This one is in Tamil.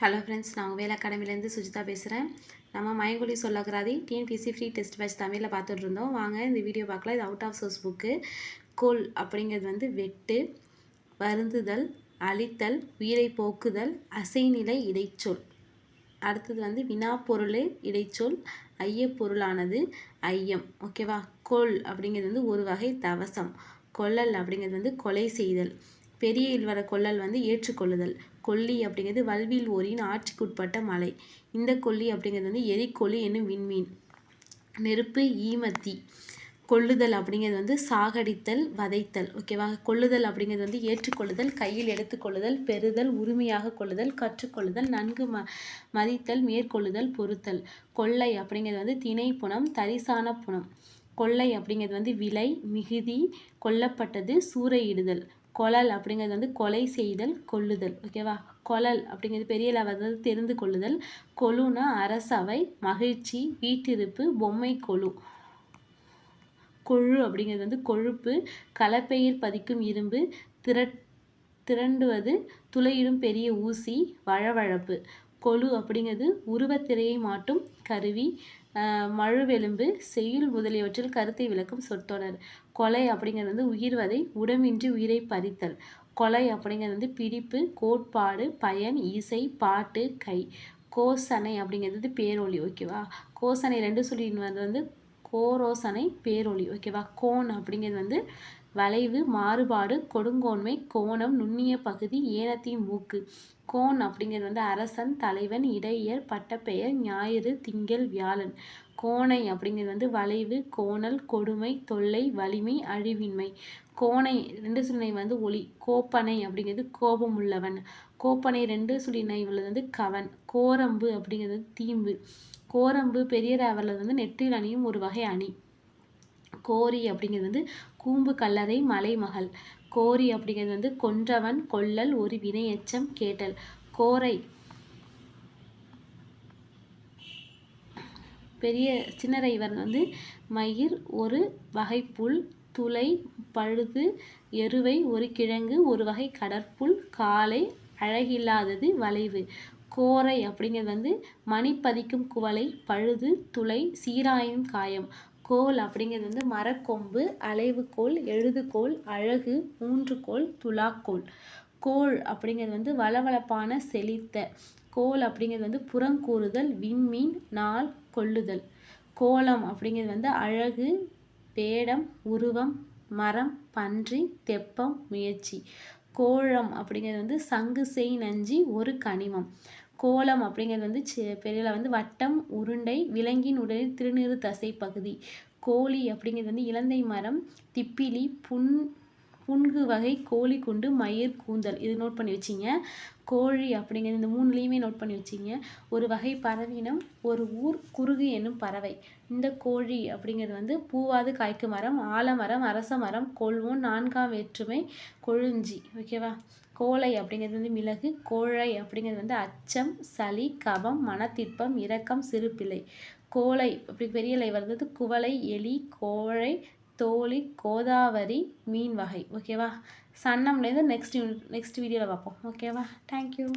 ஹலோ ஃப்ரெண்ட்ஸ் நான் உங்கள் வேலை அகாடமிலேருந்து சுஜிதா பேசுகிறேன். நம்ம மயங்குடி சொல்லக்கிறாதி டிஎன்பிசி ஃப்ரீ டெஸ்ட் பேட்ச் தமிழில் பார்த்துட்டு இருந்தோம். வாங்க இந்த வீடியோ பார்க்கலாம். இது out of source book goal அப்படிங்கிறது வந்து வெட்டு வருந்துதல் அழித்தல் உயிரை போக்குதல் அசைநிலை இடைச்சொல். அடுத்தது வந்து வினாப்பொருள் இடைச்சொல் ஐயப்பொருளானது ஐயம். ஓகேவா கொல் அப்படிங்கிறது வந்து ஒரு வகை தவசம். கொல்லல் அப்படிங்கிறது வந்து கொலை செய்தல். பெரிய இல்வர கொள்ளல் வந்து ஏற்றுக்கொள்ளுதல். கொல்லி அப்படிங்கிறது வல்வில் ஓரின் ஆட்சிக்குட்பட்ட மலை. இந்த கொல்லி அப்படிங்கிறது வந்து எரிக்கொல்லி என்னும் விண்மீன். நெருப்பு ஈமத்தி. கொள்ளுதல் அப்படிங்கிறது வந்து சாகடித்தல் வதைத்தல். ஓகேவா கொள்ளுதல் அப்படிங்கிறது வந்து ஏற்றுக்கொள்ளுதல் கையில் எடுத்துக்கொள்ளுதல் பெறுதல் உரிமையாக கொள்ளுதல் கற்றுக்கொள்ளுதல் நன்கு ம மதித்தல் மேற்கொள்ளுதல் பொறுத்தல் கொள்ளை அப்படிங்கிறது வந்து திணை புனம் தரிசான புனம். கொள்ளை அப்படிங்கிறது வந்து விலை மிகுதி கொல்லப்பட்டது சூறையிடுதல். கொழல் அப்படிங்கிறது வந்து கொலை செய்தல் கொள்ளுதல் ஓகேவா கொழல் அப்படிங்கிறது பெரிய லெவல் தெரிந்து கொள்ளுதல். கொழுனா அரசவை மகிழ்ச்சி வீட்டிருப்பு பொம்மை கொழு கொழு அப்படிங்கிறது வந்து கொழுப்பு கலப்பெயர் பதிக்கும் இரும்பு திரட் திரண்டுவது துளையிடும் பெரிய ஊசி வழவழப்பு. கொழு அப்படிங்கிறது உருவத்திரையை மாட்டும் கருவி மழுவெலும்பு செய்யுள் முதலியவற்றில் கருத்தை விளக்கும் சொற்றொடர். கொலை அப்படிங்கிறது வந்து உயிர்வதை உடமின்றி உயிரை பறித்தல். கொலை அப்படிங்கிறது வந்து பிடிப்பு கோட்பாடு பயன் இசை பாட்டு கை. கோசனை அப்படிங்கிறது பேரொழி ஓகேவா? கோசனை ரெண்டு சொல்லின்னு வந்து கோரோசனை பேரொழி ஓகேவா? கோன் அப்படிங்கிறது வந்து வளைவு மாறுபாடு கொடுங்கோன்மை கோணம் நுண்ணிய பகுதி ஏனத்தின் மூக்கு. கோன் அப்படிங்கிறது வந்து அரசன் தலைவன் இடையர் பட்டப்பெயர் ஞாயிறு திங்கள் வியாழன். கோணை அப்படிங்கிறது வந்து வளைவு கோணல் கொடுமை தொல்லை வலிமை அழிவின்மை. கோணை ரெண்டு சுழினை வந்து ஒளி. கோப்பனை அப்படிங்கிறது கோபம் உள்ளவன். கோப்பனை ரெண்டு சுழினை உள்ளது வந்து கவன். கோரம்பு அப்படிங்கிறது தீம்பு. கோரம்பு பெரிய ராவலில் வந்து நெற்றில் அணியும் ஒரு வகை அணி. கோரி அப்படிங்கிறது வந்து கூம்பு கல்லறை மலைமகள் கோரி அப்படிங்கிறது வந்து கொன்றவன் கொல்லல் ஒரு வினை எச்சம் கேட்டல். கோரை. பெரிய சின்னரைவர் வந்து மயிர் ஒரு வகை புல் துளை பழுது எருவை ஒரு கிழங்கு ஒரு வகை கடற்புல் காலை அழகில்லாதது வளைவு. கோரை அப்படிங்கிறது வந்து மணி பதிக்கும் குவளை பழுது துளை சீராயும் காயம். கோல் அப்படிங்கிறது வந்து மரக்கொம்பு அலைவுக்கோல் எழுதுகோல் அழகு ஊன்றுகோல் துலாக்கோல். கோள் அப்படிங்கிறது வந்து வளவளப்பான செழித்த. கோல் அப்படிங்கிறது வந்து புறங்கூறுதல் விண்மீன் நாள் கொள்ளுதல். கோலம் அப்படிங்கிறது வந்து அழகு பேடம் உருவம் மரம் பன்றி தெப்பம் முயற்சி. கோழம் அப்படிங்கிறது வந்து சங்கு செய் நஞ்சி ஒரு கனிமம். கோலம் அப்படிங்கிறது வந்து பெரியல வந்து வட்டம் உருண்டை விலங்கின் உடலில் திருநீறு தசை பகுதி கோழி அப்படிங்கிறது வந்து இலந்தை மரம் திப்பிலி புன் புன்கு வகை கோழி குண்டு மயிர் கூந்தல். இது நோட் பண்ணி வச்சிங்க. கோழி அப்படிங்கிறது இந்த மூணுலேயுமே நோட் பண்ணி வச்சிங்க. ஒரு வகை பறவையினம் ஒரு ஊர் குறுகு என்னும் பறவை. இந்த கோழி அப்படிங்கிறது வந்து பூவாது காய்க்கு மரம் ஆலமரம் அரச மரம் கொள்வோம் நான்காம் வேற்றுமை கொழுஞ்சி. ஓகேவா கோலை அப்படிங்கிறது வந்து மிளகு கோழை அப்படிங்கிறது வந்து அச்சம் சளி கபம் மனத்திற்பம் இரக்கம் சிறுபிள்ளை. கோலை அப்படி பெரிய இலை வர்றது குவளை எலி கோழை தோழி கோதாவரி மீன் வகை. ஓகேவா சன்னம்லேருந்து நெக்ஸ்ட் நெக்ஸ்ட் வீடியோவில் பார்ப்போம். ஓகேவா தேங்க்யூ